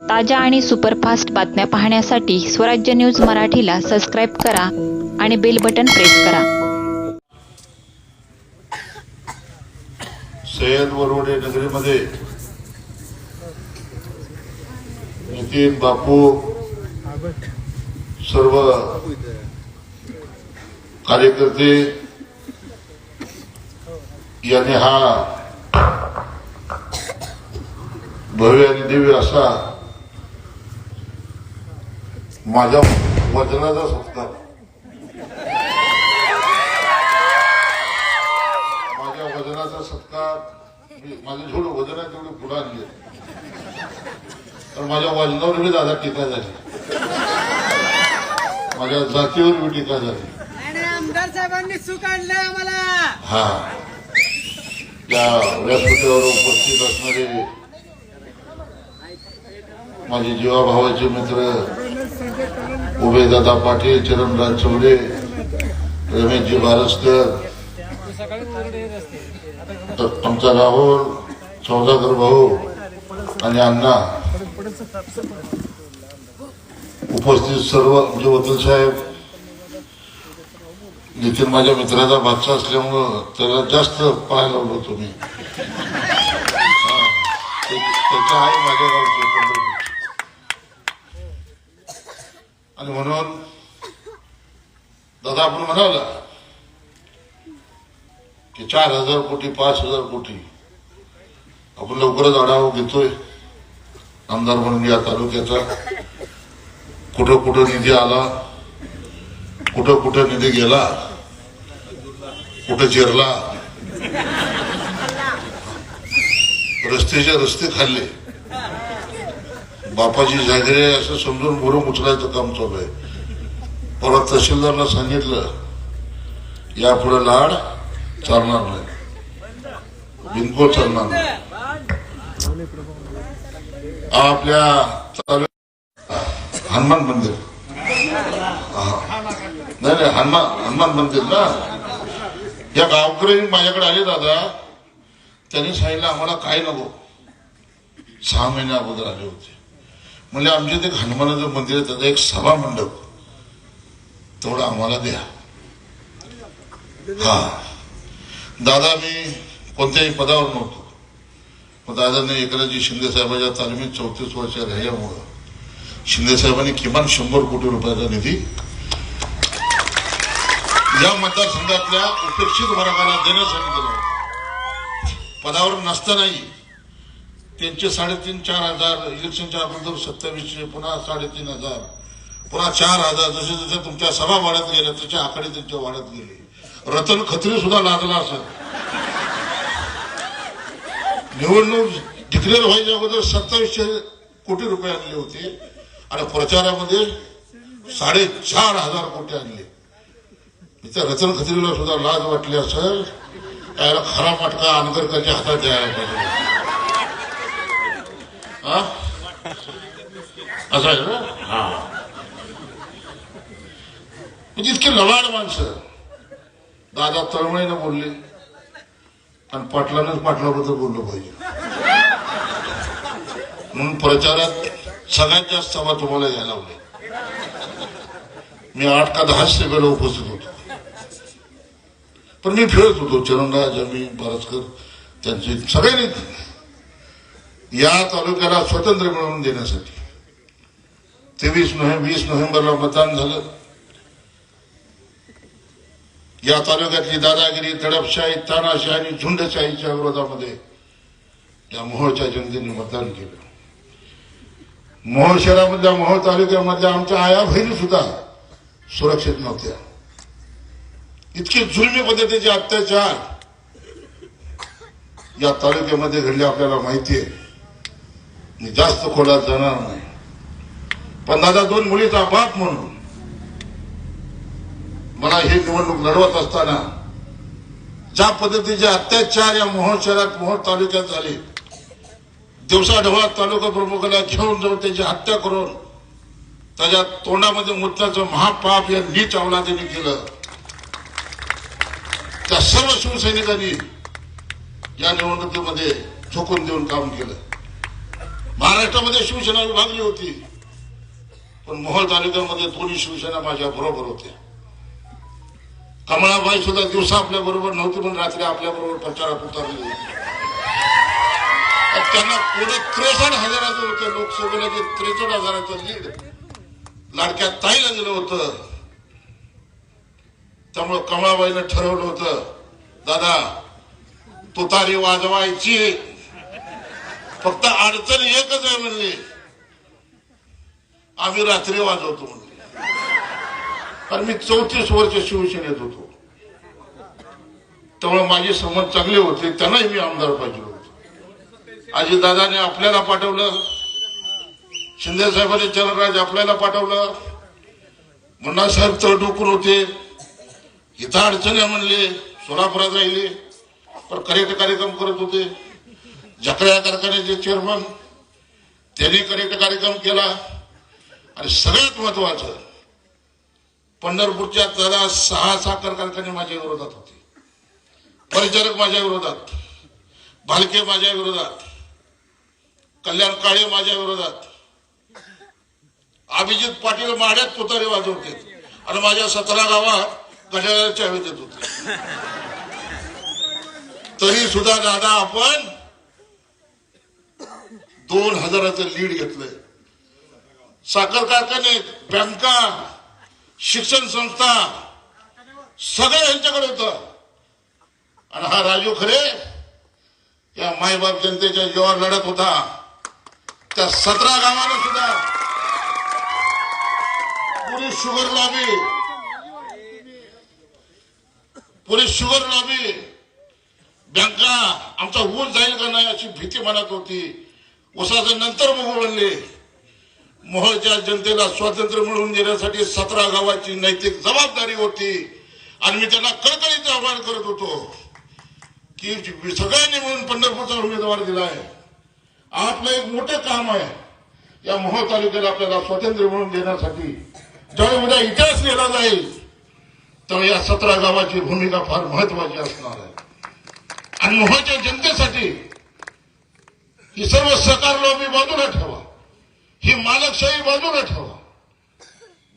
ताज्या आणि सुपरफास्ट बातम्या पाहण्यासाठी स्वराज्य न्यूज मराठीला सबस्क्राईब करा आणि बेल बटन प्रेस करा. सय्यद वरवडे नगरीमध्ये नितीन बापू सर्व कार्यकर्ते यांनी हा भव्य आणि दिव्य असा माझ्या वजनाचा सत्कार माझ्या वजनाचा सत्कार मी माझं जेवढं वजन आहे तेवढं पुढे आणले. तर माझ्या वजनावर बी दादा टीका झाली. माझ्या जातीवर बी टीका झाली. आमदार साहेबांनी सुख आणलंय आम्हाला. हा. त्या व्यासपीठावर उपस्थित असणारे माझे जीवाभावाचे मित्र उभेदादा पाटील चरणराज चौरे रमेशजी बारसकर आमचा राहुल सौदागर भाऊ आणि अण्णा. उपस्थित सर्व म्हणजे वकील साहेब. नितीन माझ्या मित्राचा भाचा असल्यामुळं त्याला जास्त पाहायला लावलो तुम्ही. त्याच्या आई माझ्या गावची पंढरपूरची. आणि म्हणून दादा आपण म्हणाला की? चार हजार कोटी पाच हजार कोटी आपण लवकरच आढावा घेतोय. आमदार म्हणून या तालुक्याचा. कुठं कुठं निधी आला? कुठं कुठं निधी गेला? कुठं चिरला? रस्त्याचे रस्ते खाल्ले. बापाची जागिरी असं समजून बोरून उचलायचं काम चालू आहे. परत तहसीलदारला सांगितलं यापुढे लाड चालणार नाही. बिनकुल चालणार नाही. आपल्या हनुमान मंदिर. नाही नाही हनुमान हनुमान मंदिर ना? या गावकरी माझ्याकडे आले दादा. त्यांनी सांगितलं आम्हाला काय नको. सहा महिन्या अगोदर आले होते. म्हणजे आमच्या इथे हनुमानाचं मंदिर आहे त्याचा एक सभा मंडप. तेवढा आम्हाला द्या. हा. दादा मी कोणत्याही पदावर नव्हतो. पण दादाने एकनाथजी शिंदे साहेबांच्या तालमीत चौतीस वर्ष राहिल्यामुळं शिंदे साहेबांनी किमान शंभर कोटी रुपयाचा निधी या मतदारसंघातल्या उपेक्षित वर्गाला देण्यासाठी दिला पदावर नसतानाही त्यांचे साडेतीन चार हजार इलेक्शनच्या अगोदर सत्तावीसशे पुन्हा साडेतीन हजार. पुन्हा चार हजार. जसे जसे तुमच्या सभा वाढत गेल्या तसे आकडे त्यांच्या वाढत गेले. रतन खत्री सुद्धा लागला असेल. निवडणूक डिक्लेअर व्हायच्या अगोदर सत्तावीसशे कोटी रुपये आणले होते. आणि प्रचारामध्ये साडेचार हजार कोटी आणले. त्या रतन खत्रीला सुद्धा लाज वाटली असं त्याला खरा मटका आंदरकरच्या हातात द्यायला पाहिजे. असं आहे ना हा म्हणजे इतके लवाड माणसं दादा तळमळीनं बोलले आणि पाटलानंच पाटलाबद्दल बोललं पाहिजे म्हणून प्रचारात सगळ्यात जास्त सभा तुम्हाला घ्यायला लावली मी आठ का दहा सभेला उपस्थित होतो पण मी फिरत होतो चरणराज अमी बारसकर त्यांचे सगळ्यांनी या तालुक्याला स्वतंत्र मिळवून देण्यासाठी. तेवीस नोव्हेंबर वीस नोव्हेंबरला मतदान झालं. या तालुक्यातली दादागिरी तडपशाही तानाशाही आणि झुंडशाहीच्या विरोधामध्ये या मोहोळच्या जनतेने मतदान केलं. मोहोळ शहरामधल्या मोहोळ तालुक्यामधल्या आमच्या आया बहिणी सुद्धा सुरक्षित नव्हत्या. इतके जुलमी पद्धतीचे अत्याचार या तालुक्यामध्ये घडले आपल्याला माहिती आहे. मी जास्त खोलात जाणार नाही. पण दादा दोन मुलीचा बाप म्हणून मला ही निवडणूक लढवत असताना ज्या पद्धतीचे अत्याचार या मोहोळ शहरात मोहोळ तालुक्यात झाले दिवसा तालुका प्रमुखाला घेऊन जाऊन त्याची हत्या करून त्याच्या तोंडामध्ये मुत्याचं महापाप या नीच अवलादीने केलं. त्या सर्व शिवसैनिकांनी या निवडणुकीमध्ये झोकून देऊन काम केलं. महाराष्ट्रामध्ये शिवसेना विभागली होती. पण मोहोळ तालुक्यामध्ये दोन्ही शिवसेना माझ्या बरोबर होत्या. कमळाबाई सुद्धा दिवसा आपल्या बरोबर नव्हती पण रात्री आपल्या बरोबर प्रचारात उतरली होती. त्यांना पुढे त्रेसष्ट हजाराचं होतं. लोकसभेला जे त्रेसष्ट हजाराचं लीड लाडक्या ताईला दिलं होतं. त्यामुळं कमळाबाईनं ठरवलं होतं दादा तुतारी वाजवायची. फक्त अडचण एकच आहे म्हणली. आम्ही रात्री वाजवतो म्हणले. कारण मी चौतीस वर्ष शिवसेनेत होतो. त्यामुळे माझे समज चांगले होते त्यांनाही मी आमदार पाहिजे होतो. आजी दादाने आपल्याला पाठवलं. शिंदे साहेबांनी चरणराज आपल्याला पाठवलं. मुन्नासाहेब साहेब तळडोकून होते. इथं अडचणी आहे म्हणले सोलापुरात राहिले. पण करेक्ट कार्यक्रम करत होते. जकड्या कारखान्याचे चेअरमन त्यांनी करेक्ट कार्यक्रम केला. आणि सगळ्यात महत्वाचं पंढरपूरच्या दादा सहा साखर कारखाने माझ्या विरोधात होते. परिचारक माझ्या विरोधात भालके माझ्या विरोधात कल्याण काळे माझ्या विरोधात अभिजित पाटील माड्यात तुतारे वाजवते आणि माझ्या सतरा गावात घड्याळाच्या हवेत होते. तरी सुद्धा दादा आपण दोन हजाराचं लीड घेतलंय. साखर कारखाने बँका शिक्षण संस्था सगळं यांच्याकडे होतं. आणि हा राजू खरे या मायबाप जनतेच्या जीवावर लढत होता. त्या सतरा गावाला सुद्धा Puri sugar lobby Puri sugar lobby बँका आमचा ऊस जाईल का नाही अशी भीती मनात होती. उसाचं नंतर मोहळले मोहळच्या जनतेला स्वातंत्र्य मिळवून देण्यासाठी सतरा गावाची नैतिक जबाबदारी होती. आणि मी त्यांना कळकळीचं आवाहन करत होतो की सगळ्यांनी मिळून पंढरपूरचा उमेदवार दिलाय. आपलं एक मोठं काम आहे. या मोहोळ तालुक्याला आपल्याला स्वातंत्र्य मिळवून देण्यासाठी ज्यावेळी उद्या इतिहास लिहिला जाईल तेव्हा या सतरा गावाची भूमिका फार महत्वाची असणार आहे. आणि मोहोळच्या जनतेसाठी ही सर्व सकार लॉबी बाजूला ठेवा. ही मालकशाही बाजूला ठेवा.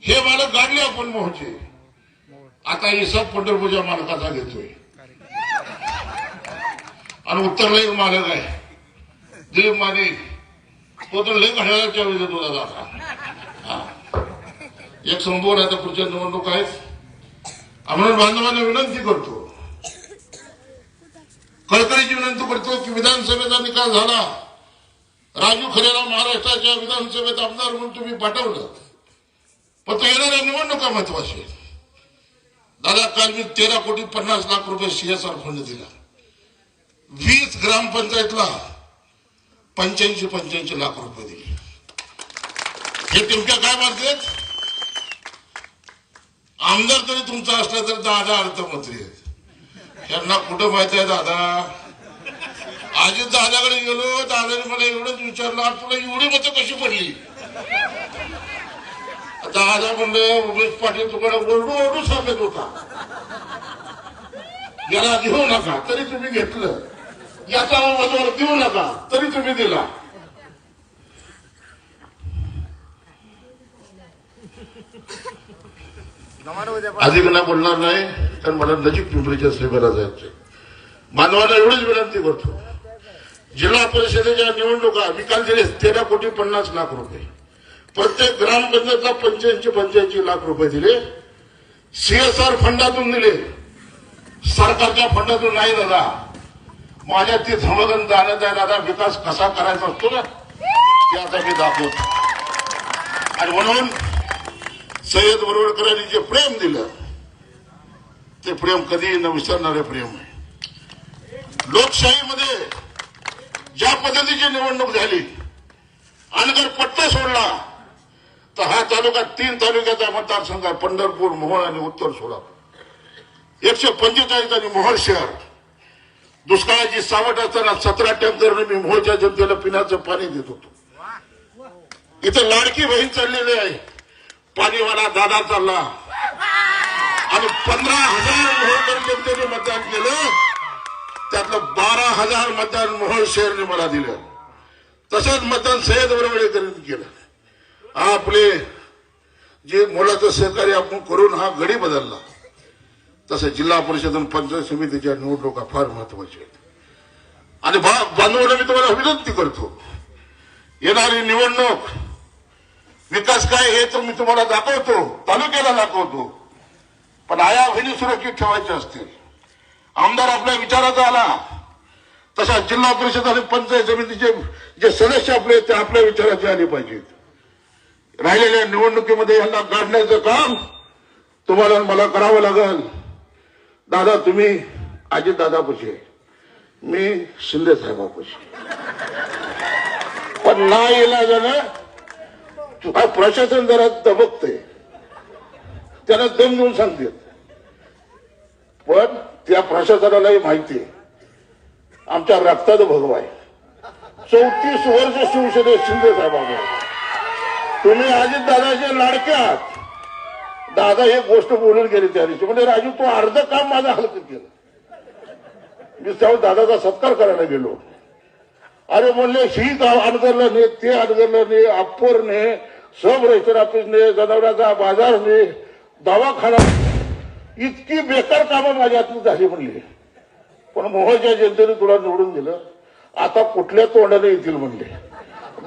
हे मालक गाडले आपण मोहचे? आता ही सब पंढरपूरच्या मालकाचा घेतोय. आणि उत्तरला एक मालक आहे. दिलीप माने तो तर लय घड्याळाच्या वेळेस येतो दादा आता. हा. एक संभव आता पुढच्या निवडणूक आहेत आम्हाला बांधवांना विनंती करतो. कळकळीची विनंती करतो की विधानसभेचा निकाल झाला. राजू खरेला महाराष्ट्राच्या विधानसभेत आमदार म्हणून तुम्ही पाठवलं. पण तो येणाऱ्या निवडणुका महत्वाची. दादा काल मी तेरा कोटी पन्नास लाख रुपये सीएसआर फंड दिला. वीस ग्रामपंचायतला पंच्याऐंशी पंच्याऐंशी लाख रुपये दिले. हे तुमच्या काय मारतेत आमदार तरी तुमचा असला तर दादा अर्थमंत्री आहेत. यांना कुठं माहिती आहे दादा? आजी दादाकडे गेलो दादाने मला एवढंच विचारलं "आज तुला एवढी मतं कशी पडली? दादा म्हणलं उमेश पाटील तुम्हाला ओरडू ओरडू सांगत होता. याला घेऊ नका तरी तुम्ही घेतलं. याचा उमेदवार देऊ नका तरी तुम्ही दिला. आधी मला बोलणार नाही कारण मला नजीक पिंपरीच्या सेवेला जायचं मानवाला एवढीच विनंती करतो. जिल्हा परिषदेच्या निवडणुका निकाल दिले तेरा कोटी पन्नास लाख रुपये. प्रत्येक ग्रामपंचायतला पंच्याऐंशी पंच्याऐंशी लाख रुपये दिले. सीएसआर फंडातून दिले. सरकारच्या फंडातून नाही दादा माझ्या ती समाधान जाण्यात आहे दादा विकास कसा करायचा असतो ना ते आता मी दाखवतो. आणि म्हणून सय्यद बरोडकरांनी जे प्रेम दिलं ते प्रेम कधी न विसरणारे प्रेम आहे. लोकशाहीमध्ये ज्या पद्धतीची निवडणूक झाली आणि जर पट्टा सोडला तर हा तालुका तीन तालुक्याचा मतदारसंघ आहे पंढरपूर मोहोळ आणि उत्तर सोलापूर. एकशे पंचेचाळीस आणि मोहोळ शहर. दुष्काळाची सावट असताना सतरा टँकर मी मोहोळच्या जनतेला पिण्याचं पाणी देत होतो. इथं लाडकी बहीण चाललेली आहे. पाणीवाला दादा चालला. आणि पंधरा हजार मोहोळकर जनतेने मतदान केलं. त्यातलं बारा हजार मतदान मोहन शहरने मला दिलं. तसंच मतदान सय्यद बरोबर केलं. आपले जे मुलाचं सहकार्य आपण करून हा गडी बदलला तसं जिल्हा परिषद आणि पंचायत समितीच्या निवडणुका फार महत्त्वाच्या आहेत. आणि बांधवांना मी तुम्हाला विनंती करतो येणारी निवडणूक विकास काय हे तर मी तुम्हाला दाखवतो तालुक्याला दाखवतो पण आया बहिणी सुरक्षित ठेवायच्या असतील. आमदार आपल्या विचाराचा आला. तसा जिल्हा परिषद आणि पंचायत समितीचे जे सदस्य आपले ते आपल्या विचाराचे आले पाहिजेत. राहिलेल्या निवडणुकीमध्ये यांना काढण्याचं काम तुम्हाला मला करावं लागेल. दादा तुम्ही अजित दादापाशी मी शिंदे साहेबापाशी पण ना इलाजानं प्रशासन जरा दबकते त्यांना दम देऊन सांगते पण त्या प्रशासनालाही माहिती आहे. आमच्या रक्ताचं भगव आहे. चौतीस वर्ष शिवसेनेत शिंदे साहेबांना तुम्ही अजित दादाच्या लाडक्यात दादा एक गोष्ट बोलून गेली त्या दिवशी. म्हणजे राजू तू अर्ध काम माझं हलकत केलं. मी त्यावेळी दादाचा सत्कार करायला गेलो. अरे म्हणले ही गाव अडगरलं नाही ते अडगरलं नाही अप्पर ने सब रजिस्टर ऑफिस ने जनावरांचा बाजार ने दवाखाना इतकी बेकार कामं माझ्या हातून झाली म्हणली. पण मोहच्या जनतेने तुला निवडून दिलं. आता कुठल्या तोंडाने येतील म्हणले.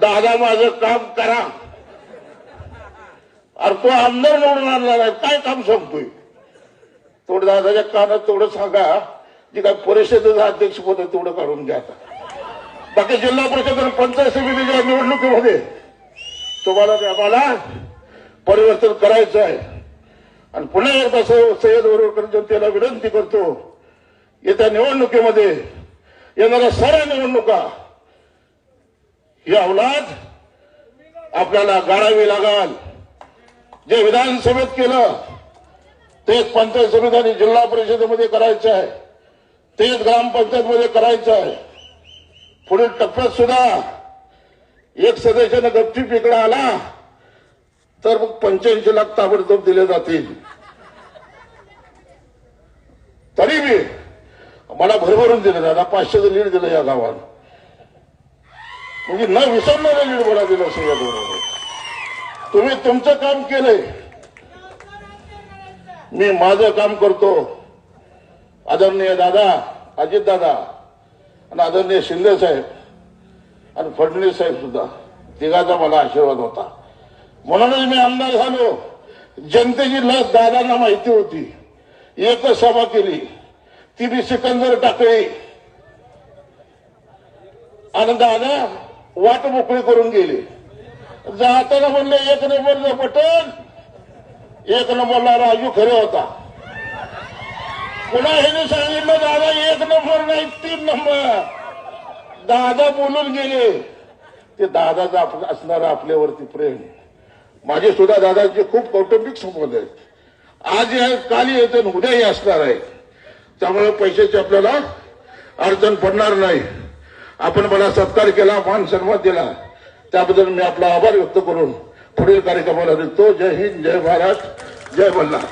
दादा माझं काम करा. अरे तो आमदार निवडून आणला नाही काय काम सांगतोय? थोडं दादाच्या कानात तेवढं सांगा. जे काय परिषदेचं अध्यक्ष पद आहे तेवढं काढून घ्या आता. बाकी जिल्हा परिषद आणि पंचायत समितीच्या निवडणुकीमध्ये तुम्हाला आम्हाला परिवर्तन करायचं आहे. आणि पुन्हा एकदा सय्यद वरोडकर जनतेला विनंती करतो येत्या निवडणुकीमध्ये येणाऱ्या साऱ्या निवडणुका ही अवलाद आपल्याला गाळावी लागल. जे विधानसभेत केलं तेच पंचायत समिती आणि जिल्हा परिषदेमध्ये करायचं आहे. तेच ग्रामपंचायतमध्ये करायचं आहे. पुढील टप्प्यात सुद्धा एक सदस्यानं गपचीप पिकडा आला तर मग पंच्याऐंशी लाख ताबडतोब दिले जातील. तरी मी मला भरभरून दिलं दादा पाचशेचं लीड दिलं या गावात म्हणजे न विसरणारं लीड मला दिलं सगळ्या तुम्ही तुमचं काम केलंय. मी माझं काम करतो. आदरणीय दादा अजित दादा आणि आदरणीय शिंदे साहेब आणि फडणवीस साहेब सुद्धा. तिघाचा मला आशीर्वाद होता. म्हणूनच मी आमदार झालो. जनतेची लस दादांना माहिती होती. एकच सभा केली. ती बी सिकंदर टाकळी आणि दादा वाट मोकळी करून गेले. जाताना म्हणले एक नंबरचं बटन एक नंबरला राजू खरे होता. पुन्हा ह्याने सांगितलं दादा एक नंबर नाही तीन नंबर. दादा बोलून गेले. ते दादाचं आप- आपल्यावरती प्रेम. माझे सुद्धा दादाचे खूप कौटुंबिक संबंध आहेत. आज हे काल येते उद्याही असणार आहे. त्यामुळे पैशाची आपल्याला अडचण पडणार नाही. आपण मला सत्कार केला मान सन्मान दिला. त्याबद्दल मी आपला आभार व्यक्त करून पुढील कार्यक्रमाला देतो जय हिंद जय महाराष्ट्र जय मल्हार.